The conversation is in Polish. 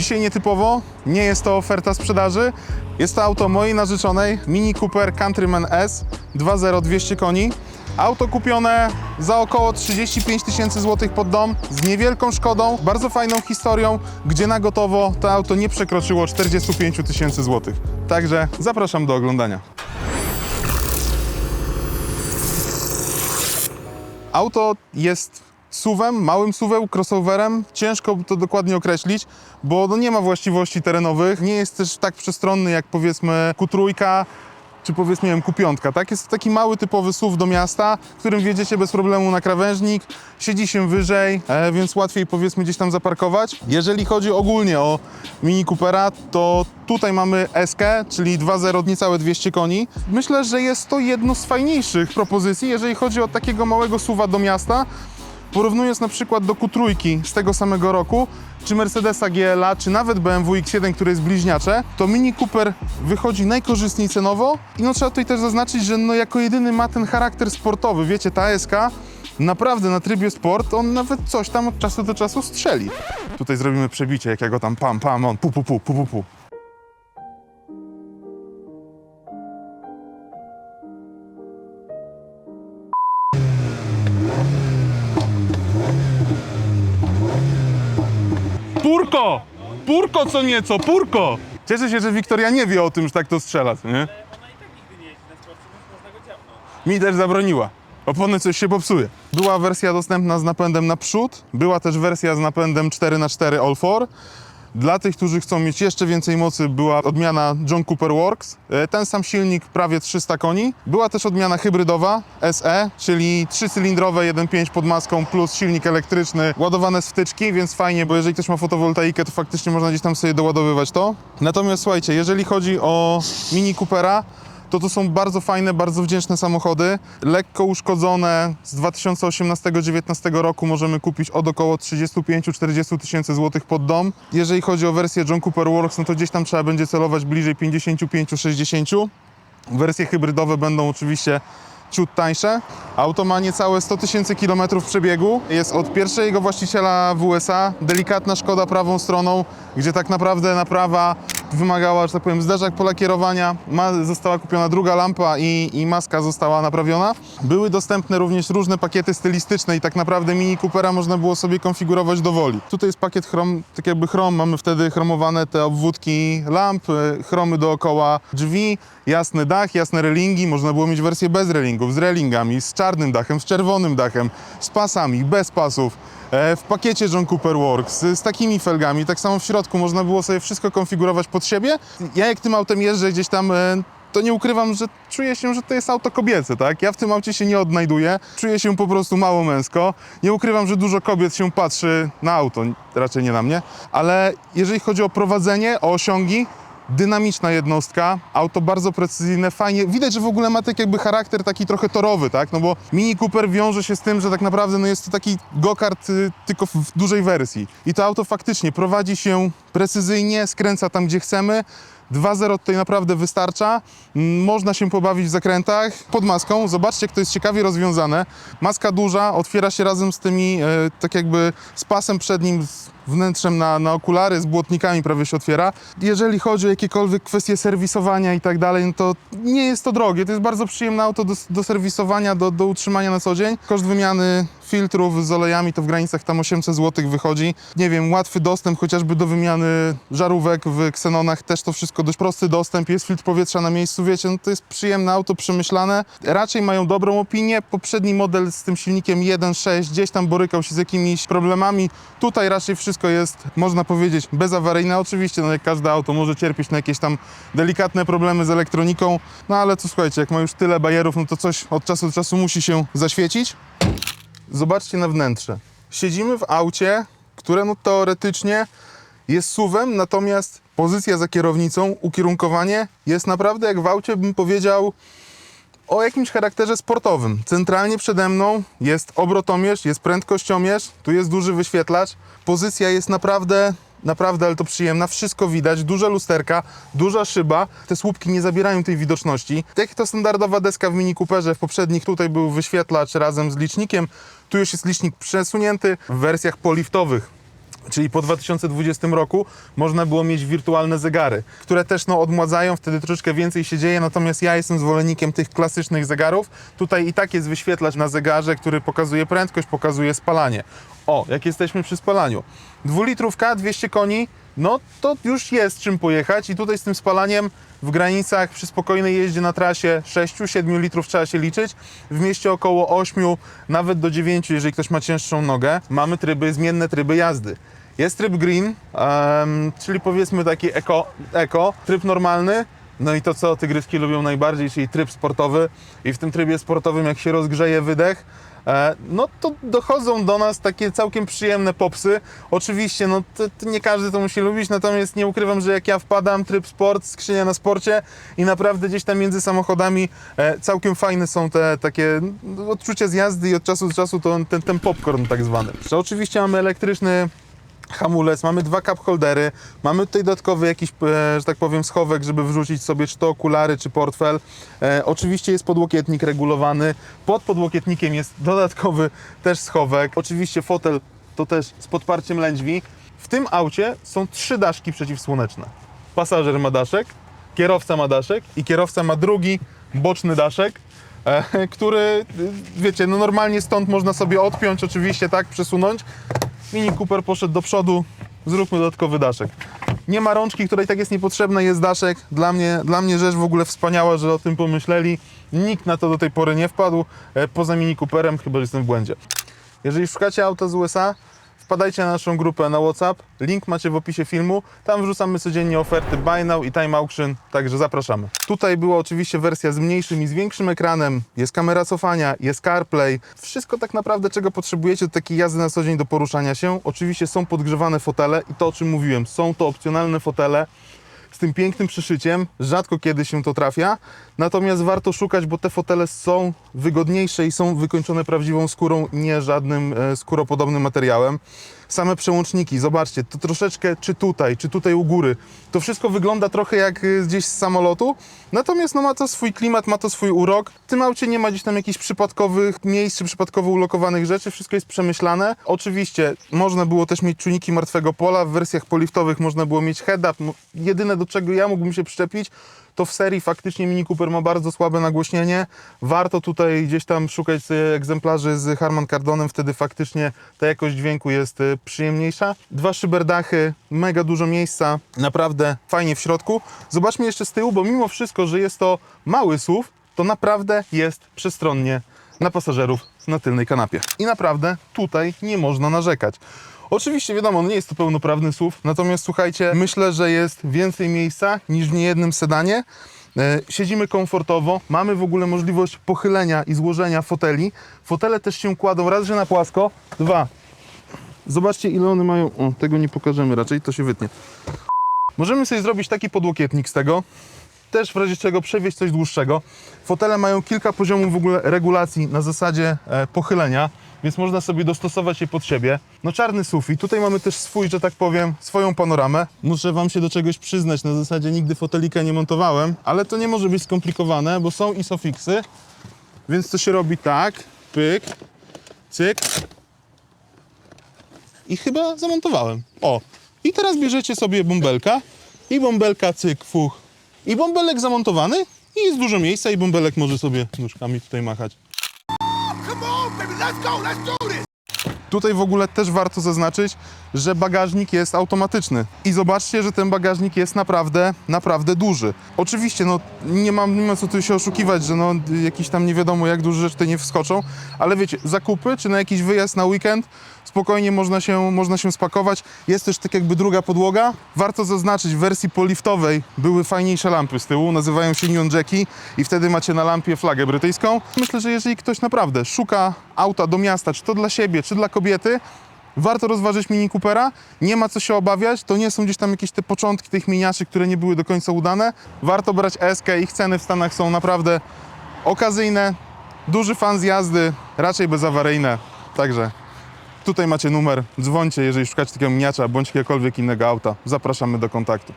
Dzisiaj nietypowo, nie jest to oferta sprzedaży. Jest to auto mojej narzeczonej Mini Cooper Countryman S 2.0 200 koni. Auto kupione za około 35 tysięcy złotych pod dom, z niewielką szkodą, bardzo fajną historią, gdzie na gotowo to auto nie przekroczyło 45 tysięcy złotych. Także zapraszam do oglądania. Auto jest suwem, małym suwem, crossoverem. Ciężko to dokładnie określić, bo no nie ma właściwości terenowych. Nie jest też tak przestronny jak powiedzmy Q3 czy powiedzmy nie wiem, Q5. Tak? Jest to taki mały, typowy SUV do miasta, którym wjedziecie bez problemu na krawężnik. Siedzi się wyżej, e, więc łatwiej powiedzmy gdzieś tam zaparkować. Jeżeli chodzi ogólnie o Mini Coopera, to tutaj mamy SK, czyli 2.0 niecałe 200 koni. Myślę, że jest to jedno z fajniejszych propozycji, jeżeli chodzi o takiego małego suwa do miasta. Porównując na przykład do Q3 z tego samego roku, czy Mercedesa GLA, czy nawet BMW X1, które jest bliźniacze, to Mini Cooper wychodzi najkorzystniej cenowo i no trzeba tutaj też zaznaczyć, że no jako jedyny ma ten charakter sportowy. Wiecie, ta SK naprawdę na trybie sport, on nawet coś tam od czasu do czasu strzeli. Tutaj zrobimy przebicie, jak ja go tam pam, pam, on pu, pu, pu, pu, pu, pu. Purko! Co nieco, purko! Cieszę się, że Wiktoria nie wie o tym, że tak to strzela, co nie? Mi też zabroniła. Opony coś się popsuje. Była wersja dostępna z napędem na przód, była też wersja z napędem 4x4 All 4. Dla tych, którzy chcą mieć jeszcze więcej mocy, była odmiana John Cooper Works. E, Ten sam silnik, prawie 300 koni. Była też odmiana hybrydowa SE, czyli trzycylindrowe 1.5 pod maską plus silnik elektryczny, ładowane z wtyczki, więc fajnie, bo jeżeli ktoś ma fotowoltaikę, to faktycznie można gdzieś tam sobie doładowywać to. Natomiast słuchajcie, jeżeli chodzi o Mini Coopera, to to są bardzo fajne, bardzo wdzięczne samochody. Lekko uszkodzone z 2018-2019 roku możemy kupić od około 35-40 tysięcy złotych pod dom. Jeżeli chodzi o wersję John Cooper Works, no to gdzieś tam trzeba będzie celować bliżej 55-60. Wersje hybrydowe będą oczywiście ciut tańsze. Auto ma niecałe 100 tysięcy kilometrów przebiegu. Jest od pierwszego właściciela w USA. Delikatna szkoda prawą stroną, gdzie tak naprawdę naprawa wymagała, że tak powiem, zderzak polakierowania. Ma, została kupiona druga lampa i, i maska została naprawiona. Były dostępne również różne pakiety stylistyczne i tak naprawdę Mini Coopera można było sobie konfigurować do woli. Tutaj jest pakiet chrom, tak jakby chrom. Mamy wtedy chromowane te obwódki lamp, y, chromy dookoła drzwi, jasny dach, jasne relingi. Można było mieć wersję bez relingów, z relingami, z czarnym dachem, z czerwonym dachem, z pasami, bez pasów. E, W pakiecie John Cooper Works z, z takimi felgami, tak samo w środku można było sobie wszystko konfigurować pod siebie. Ja jak tym autem jeżdżę gdzieś tam, e, to nie ukrywam, że czuję się, że to jest auto kobiece, tak? Ja w tym aucie się nie odnajduję, czuję się po prostu mało męsko. Nie ukrywam, że dużo kobiet się patrzy na auto, raczej nie na mnie, ale jeżeli chodzi o prowadzenie, o osiągi, dynamiczna jednostka, auto bardzo precyzyjne, fajnie. Widać, że w ogóle ma tak jakby charakter taki trochę torowy, tak? No bo Mini Cooper wiąże się z tym, że tak naprawdę no jest to taki go-kart y, tylko w, dużej wersji. I to auto faktycznie prowadzi się precyzyjnie, skręca tam, gdzie chcemy. 2.0 tutaj naprawdę wystarcza. Mm, Można się pobawić w zakrętach pod maską. Zobaczcie, jak to jest ciekawie rozwiązane. Maska duża, otwiera się razem z tymi, e, tak jakby z pasem przednim, z wnętrzem na, na okulary, z błotnikami prawie się otwiera. Jeżeli chodzi o jakiekolwiek kwestie serwisowania i tak dalej, no to nie jest to drogie. To jest bardzo przyjemne auto do, do serwisowania, do, do utrzymania na co dzień. Koszt wymiany filtrów z olejami to w granicach tam 800 zł wychodzi. Nie wiem, łatwy dostęp chociażby do wymiany żarówek w Xenonach, też to wszystko dość prosty dostęp, jest filtr powietrza na miejscu, wiecie, no to jest przyjemne auto, przemyślane. Raczej mają dobrą opinię. Poprzedni model z tym silnikiem 1.6 gdzieś tam borykał się z jakimiś problemami. Tutaj raczej wszystko jest, można powiedzieć, bezawaryjne. Oczywiście, no jak każde auto może cierpieć na jakieś tam delikatne problemy z elektroniką, no ale co słuchajcie, jak ma już tyle bajerów, no to coś od czasu do czasu musi się zaświecić. Zobaczcie na wnętrze. Siedzimy w aucie, które no teoretycznie jest suwem, natomiast pozycja za kierownicą, ukierunkowanie jest naprawdę, jak w aucie bym powiedział, o jakimś charakterze sportowym. Centralnie przede mną jest obrotomierz, jest prędkościomierz, tu jest duży wyświetlacz. Pozycja jest naprawdę, naprawdę, ale to przyjemna. Wszystko widać, duże lusterka, duża szyba. Te słupki nie zabierają tej widoczności. Tak jak to standardowa deska w Mini Cooperze, w poprzednich tutaj był wyświetlacz razem z licznikiem. Tu już jest licznik przesunięty w wersjach poliftowych Czyli po 2020 roku można było mieć wirtualne zegary, które też no, odmładzają, wtedy troszeczkę więcej się dzieje, natomiast ja jestem zwolennikiem tych klasycznych zegarów. Tutaj i tak jest wyświetlacz na zegarze, który pokazuje prędkość, pokazuje spalanie. O, jak jesteśmy przy spalaniu. Dwulitrówka, 200 koni, no to już jest czym pojechać i tutaj z tym spalaniem w granicach przy spokojnej jeździe na trasie 6-7 litrów trzeba się liczyć, w mieście około 8, nawet do 9, jeżeli ktoś ma cięższą nogę. Mamy tryby, zmienne tryby jazdy. Jest tryb green, em, czyli powiedzmy taki eko, eko, tryb normalny, no i to, co tygryski lubią najbardziej, czyli tryb sportowy. I w tym trybie sportowym, jak się rozgrzeje wydech, e, no to dochodzą do nas takie całkiem przyjemne popsy. Oczywiście, no to, to nie każdy to musi lubić, natomiast nie ukrywam, że jak ja wpadam, tryb sport, skrzynia na sporcie i naprawdę gdzieś tam między samochodami e, całkiem fajne są te takie no, odczucia z jazdy i od czasu do czasu to ten, ten popcorn tak zwany. Oczywiście mamy elektryczny hamulec, mamy dwa cup holdery, mamy tutaj dodatkowy jakiś, e, że tak powiem, schowek, żeby wrzucić sobie czy to okulary, czy portfel. E, oczywiście jest podłokietnik regulowany, pod podłokietnikiem jest dodatkowy też schowek. Oczywiście fotel to też z podparciem lędźwi. W tym aucie są trzy daszki przeciwsłoneczne. Pasażer ma daszek, kierowca ma daszek i kierowca ma drugi boczny daszek, e, który, y, wiecie, no normalnie stąd można sobie odpiąć, oczywiście, tak, przesunąć. Mini Cooper poszedł do przodu, zróbmy dodatkowy daszek. Nie ma rączki, której tak jest niepotrzebna, jest daszek. Dla mnie, dla mnie rzecz w ogóle wspaniała, że o tym pomyśleli. Nikt na to do tej pory nie wpadł, e, poza Mini Cooperem, chyba że jestem w błędzie. Jeżeli szukacie auta z USA, wpadajcie na naszą grupę na WhatsApp. Link macie w opisie filmu. Tam wrzucamy codziennie oferty Buy Now i Time Auction, także zapraszamy. Tutaj była oczywiście wersja z mniejszym i z większym ekranem. Jest kamera cofania, jest CarPlay. Wszystko tak naprawdę, czego potrzebujecie do takiej jazdy na co dzień do poruszania się. Oczywiście są podgrzewane fotele i to, o czym mówiłem, są to opcjonalne fotele z tym pięknym przyszyciem. Rzadko kiedy się to trafia, natomiast warto szukać, bo te fotele są wygodniejsze i są wykończone prawdziwą skórą, nie żadnym e, skóropodobnym materiałem. Same przełączniki, zobaczcie, to troszeczkę czy tutaj, czy tutaj u góry, to wszystko wygląda trochę jak e, gdzieś z samolotu, natomiast no, ma to swój klimat, ma to swój urok. W tym aucie nie ma gdzieś tam jakichś przypadkowych miejsc, czy przypadkowo ulokowanych rzeczy, wszystko jest przemyślane. Oczywiście można było też mieć czujniki martwego pola, w wersjach poliftowych można było mieć head-up. Jedyne do czego ja mógłbym się przyczepić, to w serii faktycznie Mini Cooper ma bardzo słabe nagłośnienie. Warto tutaj gdzieś tam szukać sobie egzemplarzy z Harman Kardonem, wtedy faktycznie ta jakość dźwięku jest y, przyjemniejsza. Dwa szyberdachy, mega dużo miejsca, naprawdę fajnie w środku. Zobaczmy jeszcze z tyłu, bo mimo wszystko, że jest to mały SUV, to naprawdę jest przestronnie na pasażerów na tylnej kanapie. I naprawdę tutaj nie można narzekać. Oczywiście wiadomo, nie jest to pełnoprawny SUV, natomiast słuchajcie, myślę, że jest więcej miejsca niż w niejednym sedanie. E, Siedzimy komfortowo, mamy w ogóle możliwość pochylenia i złożenia foteli. Fotele też się kładą raz, że na płasko, dwa. Zobaczcie ile one mają, o tego nie pokażemy raczej, to się wytnie. Możemy sobie zrobić taki podłokietnik z tego, też w razie czego przewieźć coś dłuższego. Fotele mają kilka poziomów w ogóle regulacji na zasadzie e, pochylenia, więc można sobie dostosować je pod siebie. No czarny sufit, tutaj mamy też swój, że tak powiem, swoją panoramę. Muszę Wam się do czegoś przyznać, na zasadzie nigdy fotelika nie montowałem, ale to nie może być skomplikowane, bo są isofixy, więc to się robi tak, pyk, cyk i chyba zamontowałem. O, i teraz bierzecie sobie bąbelka i bąbelka cyk, fuch. I bąbelek zamontowany i jest dużo miejsca i bąbelek może sobie nóżkami tutaj machać. Tutaj w ogóle też warto zaznaczyć, że bagażnik jest automatyczny. I zobaczcie, że ten bagażnik jest naprawdę, naprawdę duży. Oczywiście, no nie mam, nie ma co tu się oszukiwać, że no jakieś tam nie wiadomo jak duże rzeczy tutaj nie wskoczą, ale wiecie, zakupy czy na jakiś wyjazd na weekend spokojnie można się, można się spakować. Jest też tak jakby druga podłoga. Warto zaznaczyć, w wersji poliftowej były fajniejsze lampy z tyłu, nazywają się Neon Jacki i wtedy macie na lampie flagę brytyjską. Myślę, że jeżeli ktoś naprawdę szuka auta do miasta, czy to dla siebie, czy dla kobiety, Warto rozważyć Mini Coopera, nie ma co się obawiać, to nie są gdzieś tam jakieś te początki tych miniaczy, które nie były do końca udane. Warto brać SK, ich ceny w Stanach są naprawdę okazyjne. Duży fan z jazdy, raczej bezawaryjne, także tutaj macie numer, dzwońcie, jeżeli szukacie takiego miniacza bądź jakiegokolwiek innego auta. Zapraszamy do kontaktu.